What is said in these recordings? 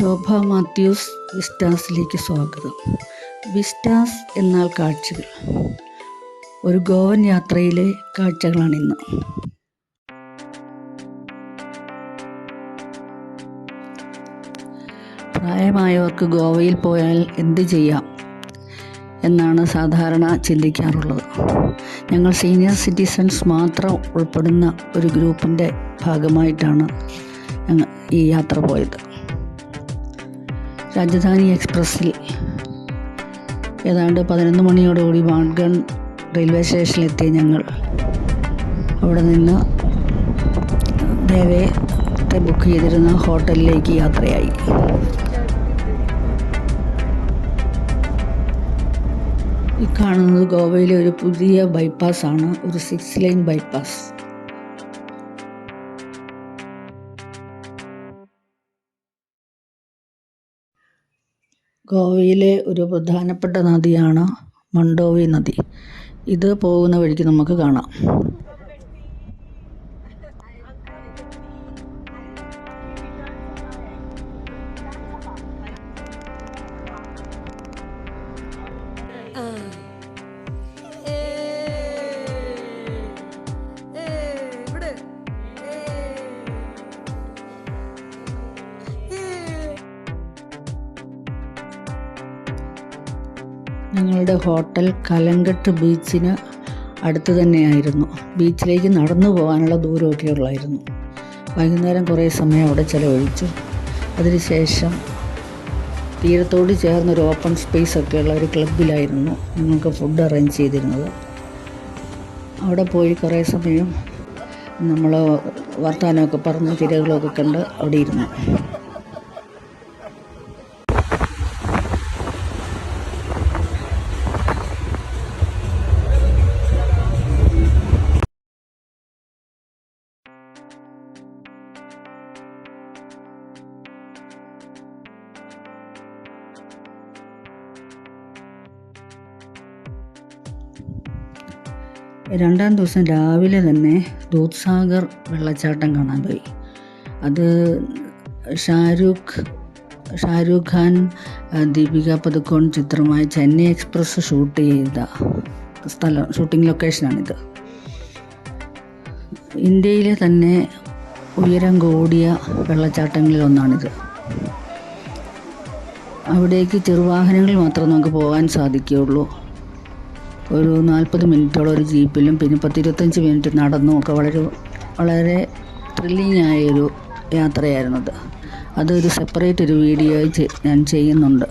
ശോഭ മാത്യൂസ് വിസ്റ്റാസിലേക്ക് സ്വാഗതം. വിസ്റ്റാസ് എന്നാൽ കാഴ്ചകൾ. ഒരു ഗോവൻ യാത്രയിലെ കാഴ്ചകളാണിന്ന്. പ്രായമായവർക്ക് ഗോവയിൽ പോയാൽ എന്ത് ചെയ്യാം എന്നാണ് സാധാരണ ചിന്തിക്കാറുള്ളത്. ഞങ്ങൾ സീനിയർ സിറ്റിസൺസ് മാത്രം ഉൾപ്പെടുന്ന ഒരു ഗ്രൂപ്പിന്റെ ഭാഗമായിട്ടാണ് ഞങ്ങൾ ഈ യാത്ര പോയത്. രാജധാനി എക്സ്പ്രസ്സിൽ ഏതാണ്ട് പതിനൊന്ന് മണിയോടുകൂടി വാൺഗൺ റെയിൽവേ സ്റ്റേഷനിലെത്തിയ ഞങ്ങൾ. അവിടെ നിന്ന് നേരത്തെ ബുക്ക് ചെയ്തിരുന്ന ഹോട്ടലിലേക്ക് യാത്രയായി. ഈ കാണുന്നത് ഗോവയിലെ ഒരു പുതിയ ബൈപ്പാസ് ആണ്. ഒരു സിക്സ് ലൈൻ ബൈപ്പാസ് ഗോവയിലെ ഒരു പ്രധാനപ്പെട്ട നദിയാണ് മണ്ടോവി നദി. ഇത് പോകുന്ന വഴിക്ക് നമുക്ക് കാണാം. ഞങ്ങളുടെ ഹോട്ടൽ കലങ്കട്ട് ബീച്ചിന് അടുത്ത് തന്നെയായിരുന്നു. ബീച്ചിലേക്ക് നടന്നു പോകാനുള്ള ദൂരമൊക്കെ ഉള്ളായിരുന്നു. വൈകുന്നേരം കുറേ സമയം അവിടെ ചിലവഴിച്ചു. അതിനുശേഷം തീരത്തോട് ചേർന്നൊരു ഓപ്പൺ സ്പേസ് ഒക്കെ ഉള്ള ഒരു ക്ലബിലായിരുന്നു ഞങ്ങൾക്ക് ഫുഡ് അറേഞ്ച് ചെയ്തിരുന്നത്. അവിടെ പോയി കുറേ സമയം നമ്മൾ വർത്തമാനമൊക്കെ പറഞ്ഞ് തിരകളൊക്കെ കണ്ട് അവിടെ ഇരുന്നു. രണ്ടാം ദിവസം രാവിലെ തന്നെ ദൂത്സാഗർ വെള്ളച്ചാട്ടം കാണാൻ പോയി. അത് ഷാരൂഖ് ഷാരൂഖ് ഖാൻ ദീപിക പതുക്കോൺ ചിത്രമായ ചെന്നൈ എക്സ്പ്രസ് ഷൂട്ട് ചെയ്ത സ്ഥലം ഷൂട്ടിംഗ് ലൊക്കേഷനാണിത്. ഇന്ത്യയിലെ തന്നെ ഉയരം കൂടിയ വെള്ളച്ചാട്ടങ്ങളിൽ ഒന്നാണിത്. അവിടേക്ക് ചെറുവാഹനങ്ങളിൽ മാത്രം നമുക്ക് പോകാൻ സാധിക്കുകയുള്ളൂ. ഒരു നാൽപ്പത് മിനിറ്റോളം ഒരു ജീപ്പിലും പിന്നെ പത്തിരുപത്തഞ്ച് മിനിറ്റ് നടന്നും ഒക്കെ വളരെ വളരെ ത്രില്ലിംഗ് ആയൊരു അത്. അതൊരു സെപ്പറേറ്റ് ഒരു വീഡിയോ ഞാൻ ചെയ്യുന്നുണ്ട്.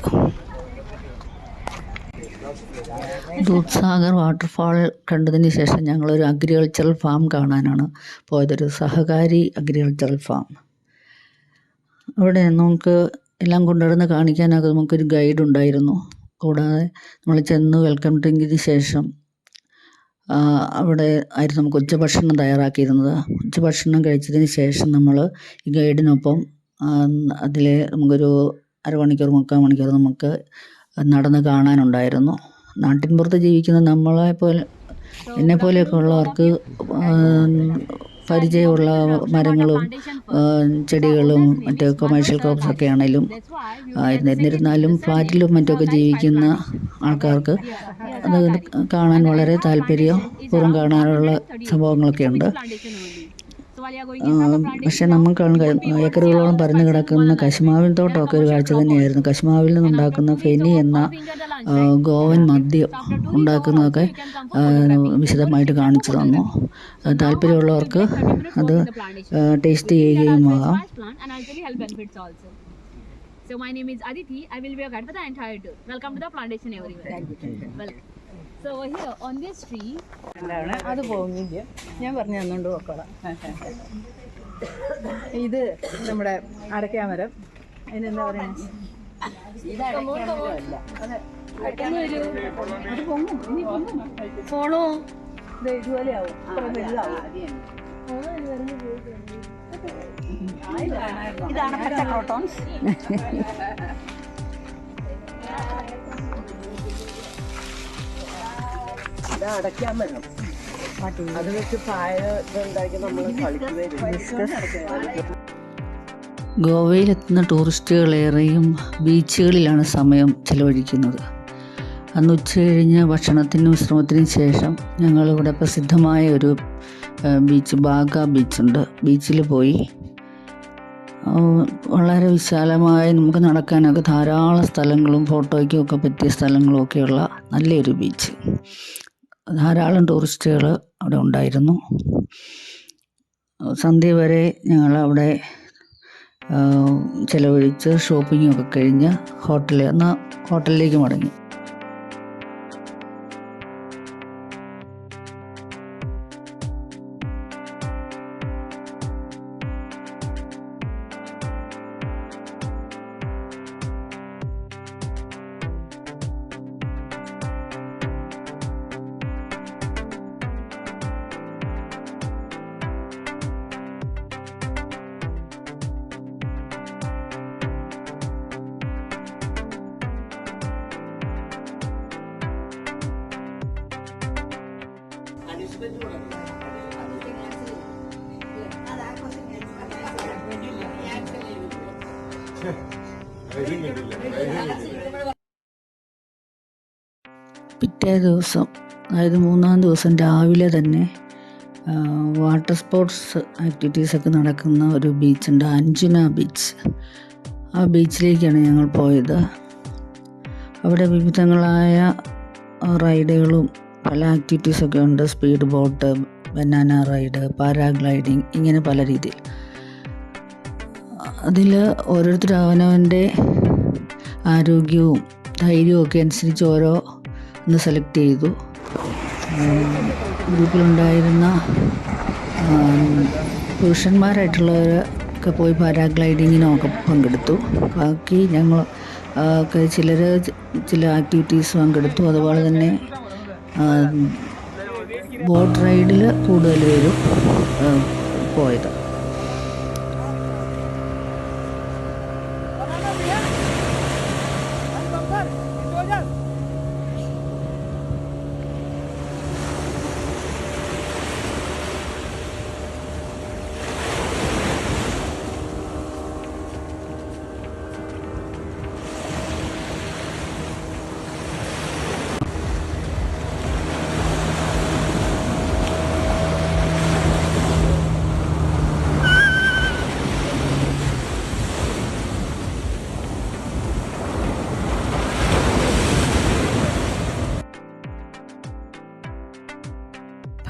ദൂത്സാഗർ വാട്ടർഫാൾ കണ്ടതിന് ശേഷം ഞങ്ങളൊരു അഗ്രികൾച്ചറൽ ഫാം കാണാനാണ് പോയതൊരു സഹകാരി അഗ്രികൾച്ചറൽ ഫാം അവിടെ നമുക്ക് എല്ലാം കൊണ്ടുനടന്ന് കാണിക്കാനൊക്കെ നമുക്കൊരു ഗൈഡ് ഉണ്ടായിരുന്നു. കൂടാതെ നമ്മൾ ചെന്ന് വെൽക്കം ഡ്രിങ്കിന് ശേഷം അവിടെ ആയിരുന്നു നമുക്ക് ഉച്ചഭക്ഷണം തയ്യാറാക്കിയിരുന്നത്. ഉച്ചഭക്ഷണം കഴിച്ചതിന് ശേഷം നമ്മൾ ഈ ഗൈഡിനൊപ്പം അതിൽ നമുക്കൊരു അരമണിക്കൂർ മുക്കാൽ മണിക്കൂർ നമുക്ക് നടന്ന് കാണാനുണ്ടായിരുന്നു. നാട്ടിൻപുറത്ത് ജീവിക്കുന്ന നമ്മളെ പോലെ എന്നെ പോലെയൊക്കെ ഉള്ളവർക്ക് പരിചയമുള്ള മരങ്ങളും ചെടികളും മറ്റ് കൊമേഴ്ഷ്യൽ ക്രോപ്സ് ഒക്കെ ആണെങ്കിലും എന്നിരുന്നാലും ഫ്ലാറ്റിലും മറ്റൊക്കെ ജീവിക്കുന്ന ആൾക്കാർക്ക് അത് കാണാൻ വളരെ താല്പര്യം പുറം കാണാനുള്ള സംഭവങ്ങളൊക്കെ ഉണ്ട്. പക്ഷെ നമുക്ക് ഏക്കറുകളോളം പറഞ്ഞു കിടക്കുന്ന കശുമാവിൻ തോട്ടമൊക്കെ ഒരു കാഴ്ച തന്നെയായിരുന്നു കശുമാവിൽ നിന്നുണ്ടാക്കുന്ന ഫെനി എന്ന ഗോവൻ മദ്യം ഉണ്ടാക്കുന്നതൊക്കെ വിശദമായിട്ട് കാണിച്ചു തന്നു താല്പര്യമുള്ളവർക്ക് അത് ടേസ്റ്റ് ചെയ്യുകയും ആകാം. So my name is Aditi. I will be your guide for the entire tour. Welcome to the plantation everyone. Welcome. So here on this tree, അത് പോകുന്നില്ല. ഞാൻ പറഞ്ഞു തന്നുകൊണ്ട് പോക്കോളാം. ഇത് നമ്മുടെ അടയ്ക്കാമരം. അതിനെന്താ പറയാ? ഫോണോ ഇത് ഇതുപോലെ ആവും ഇത്ര വലുതാവും ഇതാണ് പച്ചക്രോട്ടോൺസ് ഇത് അടയ്ക്കാൻ വരണം അത് വെച്ച് പായ നമ്മൾ ഗോവയിലെത്തുന്ന ടൂറിസ്റ്റുകളേറെയും ബീച്ചുകളിലാണ് സമയം ചിലവഴിക്കുന്നത്. അന്ന് ഉച്ച കഴിഞ്ഞ് ഭക്ഷണത്തിനും വിശ്രമത്തിനും ശേഷം ഞങ്ങളിവിടെ പ്രസിദ്ധമായ ഒരു ബീച്ച് ബാഗ ബീച്ചുണ്ട്. ബീച്ചിൽ പോയി. വളരെ വിശാലമായി നമുക്ക് നടക്കാനൊക്കെ ധാരാളം സ്ഥലങ്ങളും ഫോട്ടോയ്ക്കും ഒക്കെ പറ്റിയ സ്ഥലങ്ങളും ഒക്കെയുള്ള നല്ലൊരു ബീച്ച്. ധാരാളം ടൂറിസ്റ്റുകൾ അവിടെ ഉണ്ടായിരുന്നു. സന്ധ്യ വരെ ഞങ്ങൾ അവിടെ ചിലവഴിച്ച് ഷോപ്പിംഗ് ഒക്കെ കഴിഞ്ഞ് ഹോട്ടലിൽ എന്നാൽ ഹോട്ടലിലേക്ക് മടങ്ങി. പിറ്റേ ദിവസം അതായത് മൂന്നാം ദിവസം രാവിലെ തന്നെ വാട്ടർ സ്പോർട്സ് ആക്ടിവിറ്റീസൊക്കെ നടക്കുന്ന ഒരു ബീച്ചുണ്ട് അഞ്ജുന ബീച്ച് ആ ബീച്ചിലേക്കാണ് ഞങ്ങൾ പോയത്. അവിടെ വിവിധങ്ങളായ റൈഡുകളും പല ആക്ടിവിറ്റീസൊക്കെ ഉണ്ട്. Speed boat banana ride paragliding ഇങ്ങനെ പല രീതിയിൽ. അതിൽ ഓരോരുത്തർ അവനവന്റെ ആരോഗ്യവും ധൈര്യവും ഒക്കെ അനുസരിച്ച് ഓരോ ഒന്ന് സെലക്ട് ചെയ്തു. ഗ്രൂപ്പിലുണ്ടായിരുന്ന പുരുഷന്മാരായിട്ടുള്ളവരൊക്കെ പോയി പാരാഗ്ലൈഡിങ്ങിനൊക്കെ പങ്കെടുത്തു. ബാക്കി ഞങ്ങൾ ഒക്കെ ചിലർ ചില ആക്ടിവിറ്റീസ് പങ്കെടുത്തു. അതുപോലെ തന്നെ ബോട്ട് റൈഡിൽ കൂടുതൽ പേരും പോയത്.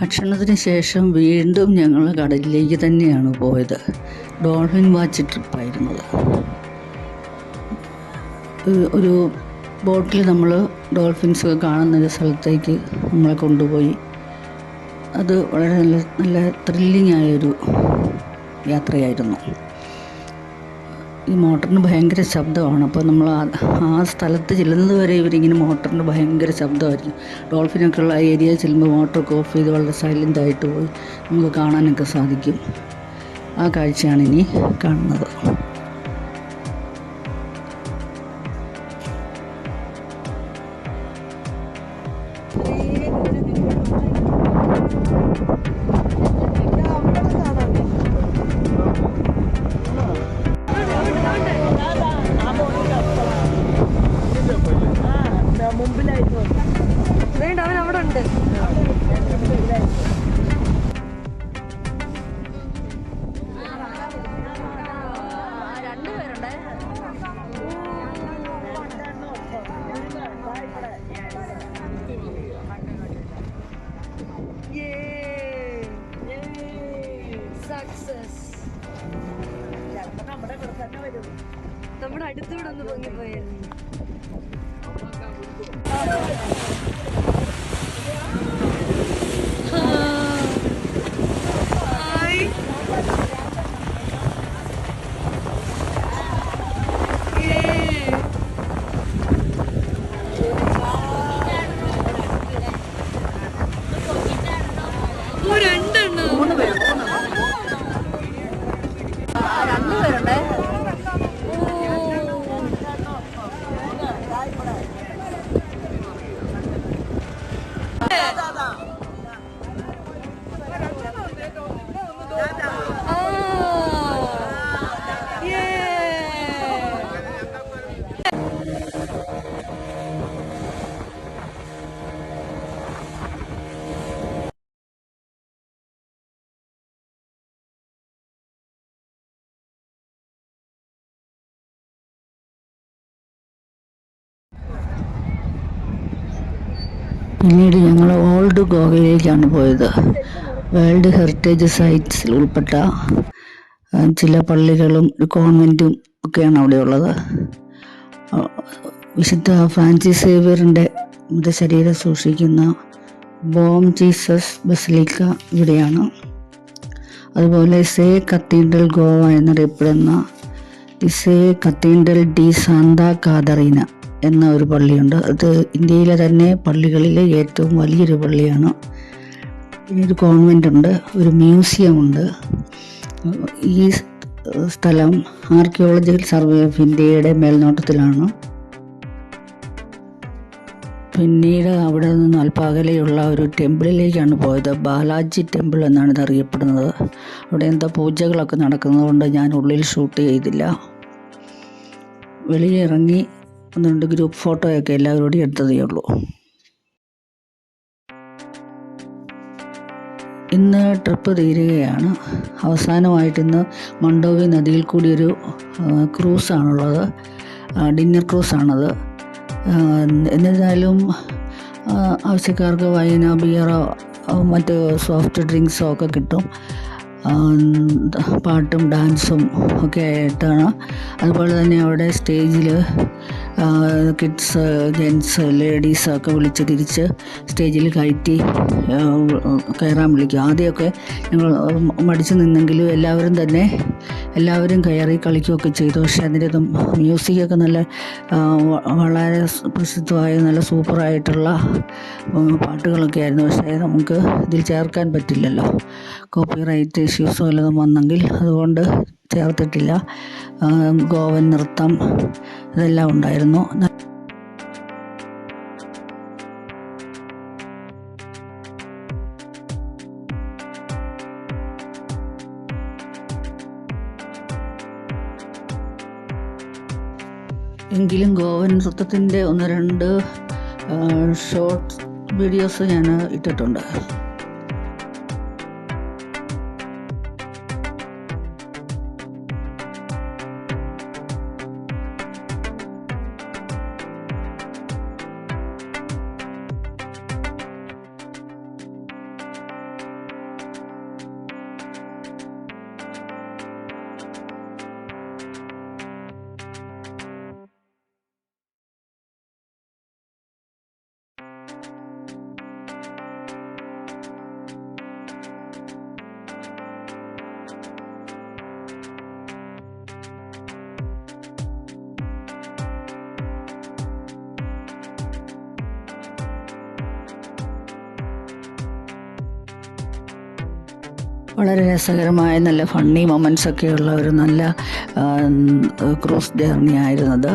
ഭക്ഷണത്തിന് ശേഷം വീണ്ടും ഞങ്ങൾ കടലിലേക്ക് തന്നെയാണ് പോയത്. ഡോൾഫിൻ വാച്ച് ട്രിപ്പായിരുന്നത് ഒരു- ബോട്ടിൽ നമ്മൾ ഡോൾഫിൻസ് ഒക്കെ കാണുന്ന ഒരു സ്ഥലത്തേക്ക് നമ്മളെ കൊണ്ടുപോയി. അത് വളരെ നല്ല നല്ല ത്രില്ലിംഗ് ആയൊരു യാത്രയായിരുന്നു. ഈ മോട്ടറിന് ഭയങ്കര ശബ്ദമാണ്. അപ്പോൾ നമ്മൾ ആ സ്ഥലത്ത് ചെല്ലുന്നത് വരെ ഇവരിങ്ങനെ മോട്ടറിന് ഭയങ്കര ശബ്ദമായിരുന്നു ഡോൾഫിനൊക്കെ ഉള്ള ആ ഏരിയ ചെല്ലുമ്പോൾ മോട്ടറൊക്കെ ഓഫ് ചെയ്ത് വളരെ സൈലന്റ് ആയിട്ട് പോയി നമുക്ക് കാണാനൊക്കെ സാധിക്കും. ആ കാഴ്ചയാണ് ഇനി കാണുന്നത്. പിന്നീട് ഞങ്ങൾ ഓൾഡ് ഗോവയിലേക്കാണ് പോയത്. വേൾഡ് ഹെറിറ്റേജ് സൈറ്റ്സിൽ ഉൾപ്പെട്ട ചില പള്ളികളും കോൺവെന്റും ഒക്കെയാണ് അവിടെ ഉള്ളത്. വിശുദ്ധ ഫ്രാൻസിസ് സേവിയറിന്റെ മൃതശരീരം സൂക്ഷിക്കുന്ന ബോം ജീസസ് ബസലിക്ക ഇവിടെയാണ്. അതുപോലെ സേ കത്തീഡ്രൽ ഗോവ എന്നറിയപ്പെടുന്ന Se Cathedral de Santa Catarina. എന്ന ഒരു പള്ളിയുണ്ട്. അത് ഇന്ത്യയിലെ തന്നെ പള്ളികളിലെ ഏറ്റവും വലിയൊരു പള്ളിയാണ്. പിന്നെ ഒരു കോൺവെന്റ് ഉണ്ട് ഒരു മ്യൂസിയം ഉണ്ട്. ഈ സ്ഥലം ആർക്കിയോളജിക്കൽ സർവേ ഓഫ് ഇന്ത്യയുടെ മേൽനോട്ടത്തിലാണ്. പിന്നീട് അവിടെ നിന്ന് അല്പകലെയുള്ള ഒരു ടെമ്പിളിലേക്കാണ് പോയത്. ബാലാജി ടെമ്പിൾ എന്നാണ് ഇത് അറിയപ്പെടുന്നത്. അവിടെ എന്താ പൂജകളൊക്കെ നടക്കുന്നതുകൊണ്ട് ഞാൻ ഉള്ളിൽ ഷൂട്ട് ചെയ്തില്ല. വെളിയിലിറങ്ങി ഒന്ന് രണ്ട് ഗ്രൂപ്പ് ഫോട്ടോയൊക്കെ എല്ലാവരോടും എടുത്തതേ ഉള്ളൂ. ഇന്ന് ട്രിപ്പ് തീരുകയാണ്. അവസാനമായിട്ട് ഇന്ന് മണ്ടോവി നദിയിൽ കൂടി ഒരു ക്രൂസാണുള്ളത് ഡിന്നർ ക്രൂസാണത് എന്നിരുന്നാലും ആവശ്യക്കാർക്ക് വൈന ബിയറോ മറ്റ് സോഫ്റ്റ് ഡ്രിങ്ക്സോ ഒക്കെ കിട്ടും. പാട്ടും ഡാൻസും ഒക്കെ ആയിട്ടാണ്. അതുപോലെ തന്നെ അവിടെ സ്റ്റേജിൽ കിഡ്സ് ജെൻസ് ലേഡീസ് ഒക്കെ വിളിച്ച് തിരിച്ച് സ്റ്റേജിൽ കയറ്റി കയറാൻ വിളിക്കും. ആദ്യമൊക്കെ ഞങ്ങൾ മടിച്ച് നിന്നെങ്കിലും എല്ലാവരും തന്നെ എല്ലാവരും കയറി കളിക്കുകയൊക്കെ ചെയ്തു. പക്ഷേ അതിന്റെ ഇതും മ്യൂസിക്കൊക്കെ നല്ല വളരെ പ്രസിദ്ധമായ നല്ല സൂപ്പറായിട്ടുള്ള പാട്ടുകളൊക്കെ ആയിരുന്നു. പക്ഷേ നമുക്ക് ഇതിൽ ചേർക്കാൻ പറ്റില്ലല്ലോ. കോപ്പിറൈറ്റ് ഇഷ്യൂസ് വല്ലതും വന്നെങ്കിൽ അതുകൊണ്ട് ചേർത്തിട്ടില്ല ഗോവൻ നൃത്തം ഇതെല്ലാം ഉണ്ടായിരുന്നു. എങ്കിലും ഗോവൻ നൃത്തത്തിന്റെ ഒന്ന് രണ്ട് ഷോർട്ട് വീഡിയോസ് ഞാൻ ഇട്ടിട്ടുണ്ട്. വളരെ രസകരമായ നല്ല ഫണ്ണി മൊമെന്റ്സ് ഒക്കെ ഉള്ള ഒരു നല്ല ക്രൂസ് ജേർണി ആയിരുന്നത്